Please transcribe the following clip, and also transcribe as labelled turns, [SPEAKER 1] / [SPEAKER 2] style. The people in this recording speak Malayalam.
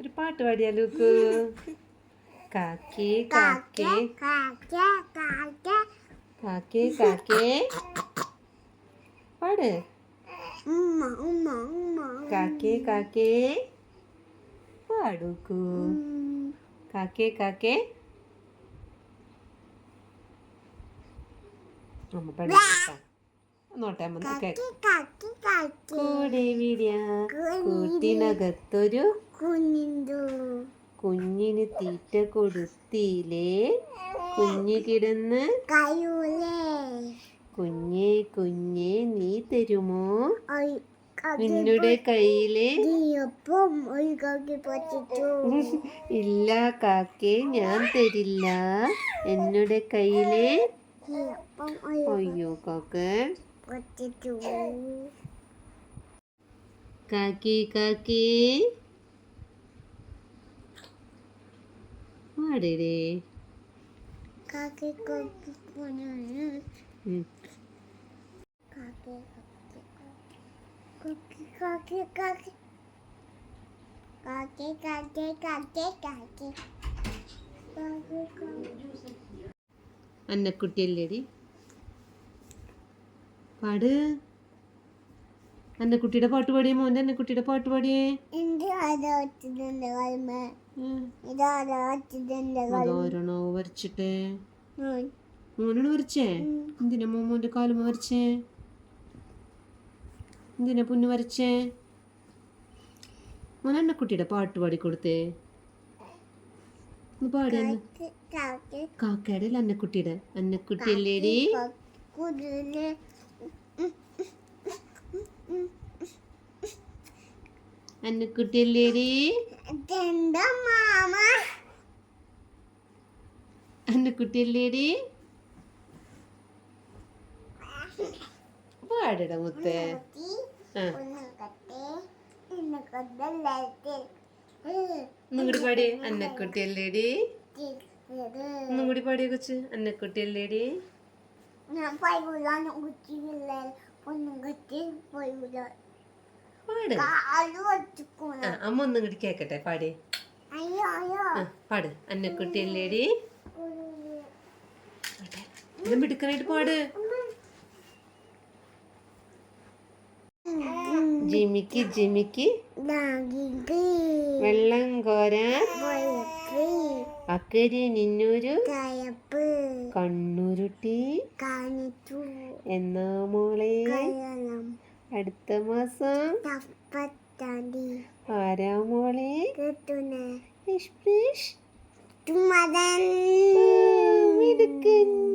[SPEAKER 1] ഒരു പാട്ട് പാടിയാ ലൂക്കു. കാക്കേ കാക്കേ. കാക്കേ കാക്കേ. പാട്. കാക്കേ കാക്കേ. പാടുക്കൂ. കാക്കേ കാക്കേ. അമ്മ പഠിക്കാം നോട്ടെ അമ്മ കേക്ക് കൂടെ വിടിയ കൂട്ടിനകത്തൊരു കുഞ്ഞിന് തീറ്റ കൊടുത്തില്ലേ? കുഞ്ഞ് കിടന്ന് കുഞ്ഞെ കുഞ്ഞെ നീ തരുമോ? നിന്നുടെ കയ്യിലെ ഇല്ല കാക്കെ ഞാൻ തരില്ല. എന്നുടെ കയ്യിലെ അയ്യോ കാക്കേ.
[SPEAKER 2] പറ്റിച്ചു
[SPEAKER 1] കാക്കി കാക്കി പാടേ
[SPEAKER 2] കാക്കി കക്കി കൊണ്ടാണ്
[SPEAKER 1] ഉം.
[SPEAKER 2] കാക്കി കക്കി കാക്കി കാക്കി കാക്കി കാക്കി കാക്കി
[SPEAKER 1] പാട്. എന്റെ കുട്ടിയുടെ പാട്ട് പാടിയേ
[SPEAKER 2] മോന്റെ എന്നെ
[SPEAKER 1] കുട്ടിയുടെ
[SPEAKER 2] പാട്ട് പാടിയേ.
[SPEAKER 1] അതോരണോ വരച്ചിട്ടേ? മോനാണ് വരച്ചേ? എന്തിനാ മോമോന്റെ കാലുമ വരച്ചേ? എന്തിനാ പുന്നു വരച്ചേ? മോൻ എന്നെ കുട്ടിയുടെ പാട്ട് പാടി കൊടുത്തേ
[SPEAKER 2] പാടുന്നു
[SPEAKER 1] കാക്കയുടെ അല്ല അന്നക്കുട്ടിയുടെ അന്നക്കുട്ടി അല്ലേടി അന്നുക്കുട്ടിയല്ലേടി അന്നുക്കുട്ടിയല്ലേടി പാടട മുത്തേ.
[SPEAKER 2] ഒന്നുകൂടി പാടി
[SPEAKER 1] അന്നക്കുട്ടിയല്ലേടി? ഒന്നുകൂടി പാടിയ കൊച്ച് അന്നക്കുട്ടിയല്ലേടി? അമ്മ ഒന്നും കൂടി കേക്കട്ടെ പാടി. പാട്. അന്നക്കുട്ടിയല്ലേടി ഇത് മിടുക്കനായിട്ട് പാട്? ജിമിക്ക് ജിമിക്ക്. വെള്ളം
[SPEAKER 2] കോരാ
[SPEAKER 1] അക്കരി നിന്നൂരു. കണ്ണുരുട്ടി.
[SPEAKER 2] കാണിച്ചു.
[SPEAKER 1] എന്നാ മോളെ? അടുത്ത മാസം. ആരാ മോളെ?
[SPEAKER 2] മിടുക്കൻ.